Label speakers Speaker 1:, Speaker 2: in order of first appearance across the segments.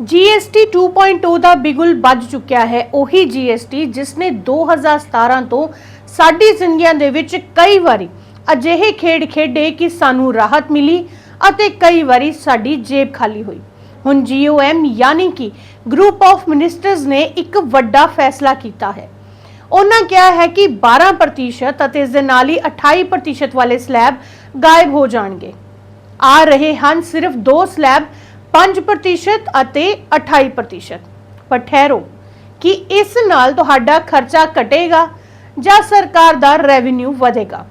Speaker 1: GST 2.0 ਦਾ ਬਿਗੁਲ ਵੱਜ ਚੁੱਕਿਆ ਹੈ। ਉਹੀ GST ਜਿਸ ਨੇ 2017 ਤੋਂ ਸਾਡੀ ਜ਼ਿੰਦਗੀਆਂ ਦੇ ਵਿੱਚ ਕਈ ਵਾਰੀ ਅਜਿਹੇ ਖੇਡ ਖੇਡੇ ਕਿ ਸਾਨੂੰ ਰਾਹਤ ਮਿਲੀ ਅਤੇ ਕਈ ਵਾਰੀ ਸਾਡੀ ਜੇਬ ਖਾਲੀ ਹੋਈ। ਹੁਣ GOM ਯਾਨੀ ਕਿ ਗਰੁੱਪ ਆਫ ਮਿਨਿਸਟਰਸ ਨੇ ਇੱਕ ਵੱਡਾ ਫੈਸਲਾ ਕੀਤਾ ਹੈ। ਉਹਨਾਂ ਕਿਹਾ ਹੈ ਕਿ 12% ਅਤੇ ਇਸ ਦੇ ਨਾਲ ਹੀ 28% ਵਾਲੇ ਸਲੈਬ ਗਾਇਬ ਹੋ ਜਾਣਗੇ। ਆ ਰਹੇ ਹਨ ਸਿਰਫ ਦੋ ਸਲੈਬ 5% ਅਤੇ 28% ਪਰ ਠਹਿਰੋ ਕਿ ਇਸ ਨਾਲ ਤੁਹਾਡਾ ਖਰਚਾ ਘਟੇਗਾ ਜਾਂ ਸਰਕਾਰ ਦਾ ਰੈਵਨਿਊ ਵਧੇਗਾ।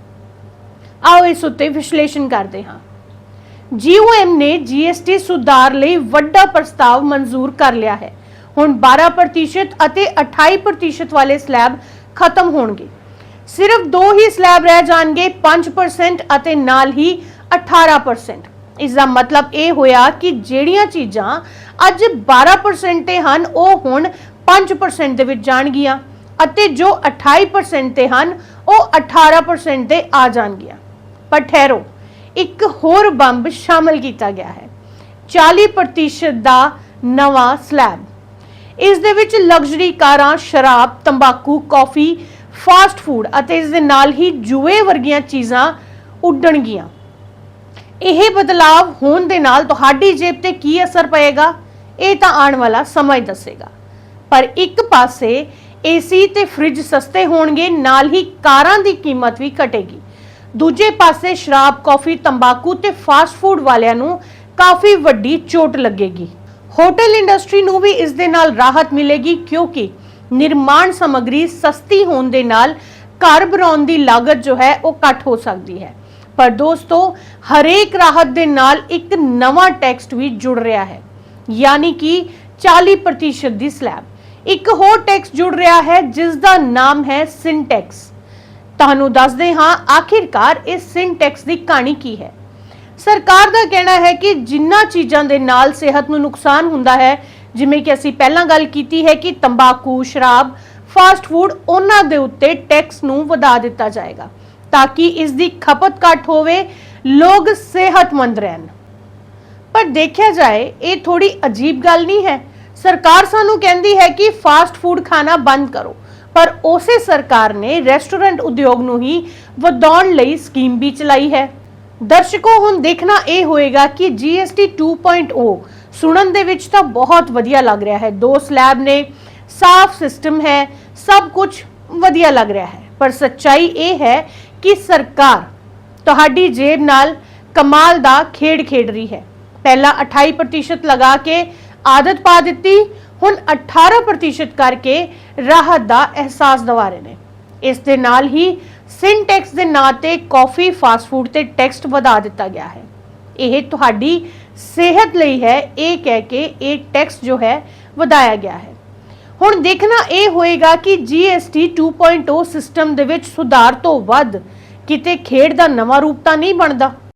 Speaker 1: ਆਓ ਇਸ ਉੱਤੇ ਵਿਸ਼ਲੇਸ਼ਣ ਕਰਦੇ ਹਾਂ। GOM ਨੇ GST ਸੁਧਾਰ ਲਈ ਵੱਡਾ ਪ੍ਰਸਤਾਵ ਮਨਜ਼ੂਰ ਕਰ ਲਿਆ ਹੈ। ਹੁਣ 12% ਅਤੇ 28% ਵਾਲੇ ਸਲੈਬ ਖਤਮ ਹੋਣਗੇ। ਸਿਰਫ ਦੋ ਹੀ ਸਲੈਬ ਰਹਿ ਜਾਣਗੇ 5% ਅਤੇ ਨਾਲ ਹੀ 18% ਇਸ ਦਾ ਮਤਲਬ ਇਹ ਹੋਇਆ ਕਿ ਜਿਹੜੀਆਂ ਚੀਜ਼ਾਂ ਅੱਜ 12% ਤੇ ਹਨ, ਉਹ ਹੁਣ 5% ਦੇ ਵਿੱਚ ਜਾਣਗੀਆਂ ਅਤੇ ਜੋ 28% ਤੇ ਹਨ, ਉਹ 18% ਤੇ ਆ ਜਾਣਗੀਆਂ। ਪਰ ਠਹਿਰੋ, ਇੱਕ ਹੋਰ ਬੰਬ ਸ਼ਾਮਲ ਕੀਤਾ ਗਿਆ ਹੈ। 40% ਦਾ ਨਵਾਂ ਸਲੈਬ। ਇਸ ਦੇ ਵਿੱਚ ਲਗਜ਼ਰੀ ਕਾਰਾਂ, ਸ਼ਰਾਬ, ਤੰਬਾਕੂ, ਕੌਫੀ, ਫਾਸਟ ਫੂਡ ਅਤੇ ਇਸ ਦੇ ਨਾਲ ਹੀ ਜੂਏ ਵਰਗੀਆਂ ਚੀਜ਼ਾਂ ਉੱਡਣਗੀਆਂ। ਇਹ ਬਦਲਾਵ ਹੋਣ ਦੇ ਨਾਲ ਤੁਹਾਡੀ ਜੇਬ ਤੇ ਕੀ ਅਸਰ ਪਏਗਾ? ਇਹ ਤਾਂ ਆਉਣ ਵਾਲਾ ਸਮਾਂ ਹੀ ਦੱਸੇਗਾ। ਪਰ ਇੱਕ ਪਾਸੇ ਏਸੀ ਤੇ ਫ੍ਰਿਜ ਸਸਤੇ ਹੋਣਗੇ, ਨਾਲ ਹੀ ਕਾਰਾਂ ਦੀ ਕੀਮਤ ਵੀ ਘਟੇਗੀ। ਦੂਜੇ ਪਾਸੇ ਸ਼ਰਾਬ, ਕੌਫੀ, ਤੰਬਾਕੂ ਤੇ ਫਾਸਟ ਫੂਡ ਵਾਲਿਆਂ ਨੂੰ ਕਾਫੀ ਵੱਡੀ ਚੋਟ ਲੱਗੇਗੀ। ਹੋਟਲ ਇੰਡਸਟਰੀ ਨੂੰ ਵੀ ਇਸ ਦੇ ਨਾਲ ਰਾਹਤ ਮਿਲੇਗੀ ਕਿਉਂਕਿ ਨਿਰਮਾਣ ਸਮੱਗਰੀ ਸਸਤੀ ਹੋਣ ਦੇ ਨਾਲ ਘਰ ਬਣਾਉਣ ਦੀ ਲਾਗਤ ਜੋ ਹੈ ਉਹ ਘੱਟ ਹੋ ਸਕਦੀ ਹੈ। ਪਰ ਦੋਸਤੋ, ਹਰੇਕ ਰਾਹਤ ਦੇ ਨਾਲ ਇੱਕ ਨਵਾਂ ਟੈਕਸਟ ਵੀ ਜੁੜ ਰਿਹਾ ਹੈ। ਯਾਨੀ ਕਿ 40% ਦੀ ਸਲੈਬ। ਇੱਕ ਹੋਰ ਟੈਕਸ ਜੁੜ ਰਿਹਾ ਹੈ ਜਿਸ ਦਾ ਨਾਮ ਹੈ ਸਿੰਟੈਕਸ ਤੁਹਾਨੂੰ ਦੱਸਦੇ ਹਾਂ, ਆਖਿਰਕਾਰ ਇਸ ਸਿੰਟੈਕਸ ਦੀ ਕਹਾਣੀ ਕੀ ਹੈ। ਸਰਕਾਰ ਦਾ ਕਹਿਣਾ ਹੈ ਕਿ ਜਿੰਨਾ ਚੀਜ਼ਾਂ ਦੇ ਨਾਲ ਸਿਹਤ ਨੂੰ ਨੁਕਸਾਨ ਹੁੰਦਾ ਹੈ, ਜਿਵੇਂ ਕਿ ਅਸੀਂ ਪਹਿਲਾਂ ਗੱਲ ਕੀਤੀ ਹੈ ਕਿ ਤੰਬਾਕੂ, ਸ਼ਰਾਬ ਫਾਸਟ ਫੂਡ ਉਹਨਾਂ ਦੇ ਉੱਤੇ ਟੈਕਸ ਨੂੰ ਵਧਾ ਦਿੱਤਾ ਜਾਏਗਾ। ਤਾਂ ਕਿ ਇਸ ਦੀ ਖਪਤ ਘੱਟ ਹੋਵੇ ਲੋਕ ਸਿਹਤਮੰਦ ਰਹਿਣ ਪਰ ਦੇਖਿਆ ਜਾਏ ਇਹ ਥੋੜੀ ਅਜੀਬ ਗੱਲ ਨਹੀਂ ਹੈ ਸਰਕਾਰ ਸਾਨੂੰ ਕਹਿੰਦੀ ਹੈ ਕਿ ਫਾਸਟ ਫੂਡ ਖਾਣਾ ਬੰਦ ਕਰੋ ਪਰ ਉਸੇ ਸਰਕਾਰ ਨੇ ਰੈਸਟੋਰੈਂਟ ਉਦਯੋਗ ਨੂੰ ਹੀ ਵਧਾਉਣ ਲਈ ਸਕੀਮ ਵੀ ਚਲਾਈ ਹੈ ਦਰਸ਼ਕੋ ਹੁਣ ਦੇਖਣਾ ਇਹ ਹੋਏਗਾ ਕਿ GST 2.0 ਸੁਣਨ ਦੇ ਵਿੱਚ ਤਾਂ ਬਹੁਤ ਵਧੀਆ ਲੱਗ ਰਿਹਾ ਹੈ ਦੋ ਸਲੈਬ ਨੇ ਸਾਫ਼ ਸਿਸਟਮ ਹੈ ਸਭ ਕੁਝ ਵਧੀਆ ਲੱਗ ਰਿਹਾ ਹੈ ਪਰ ਸੱਚਾਈ ਇਹ ਹੈ ਕਿ ਸਰਕਾਰ ਤੁਹਾਡੀ ਜੇਬ ਨਾਲ ਕਮਾਲ ਦਾ ਖੇਡ ਖੇਡ ਰਹੀ ਹੈ। ਪਹਿਲਾਂ 28% ਲਗਾ ਕੇ ਆਦਤ ਪਾ ਦਿੱਤੀ, ਹੁਣ 18% ਕਰਕੇ ਰਾਹਤ ਦਾ ਅਹਿਸਾਸ ਦਿਵਾ ਰਹੇ ਨੇ। ਇਸ ਦੇ ਨਾਲ ਹੀ ਸਿੰਟੈਕਸ ਦੇ ਨਾਂ ਤੇ ਕਾਫੀ ਫਾਸਟ ਫੂਡ ਤੇ ਟੈਕਸ ਵਧਾ ਦਿੱਤਾ ਗਿਆ ਹੈ। ਇਹ ਤੁਹਾਡੀ ਸਿਹਤ ਲਈ ਹੈ, ਇਹ ਕਹਿ ਕੇ ਇਹ ਟੈਕਸ ਜੋ ਹੈ, ਵਧਾਇਆ ਗਿਆ ਹੈ। ਹੁਣ ਦੇਖਣਾ ਇਹ ਹੋਏਗਾ ਕਿ GST 2.0 ਸਿਸਟਮ ਦੇ ਵਿੱਚ ਸੁਧਾਰ ਤੋਂ ਵੱਧ ਕਿਤੇ ਖੇਡ ਦਾ ਨਵਾਂ ਰੂਪ ਤਾਂ ਨਹੀਂ ਬਣਦਾ।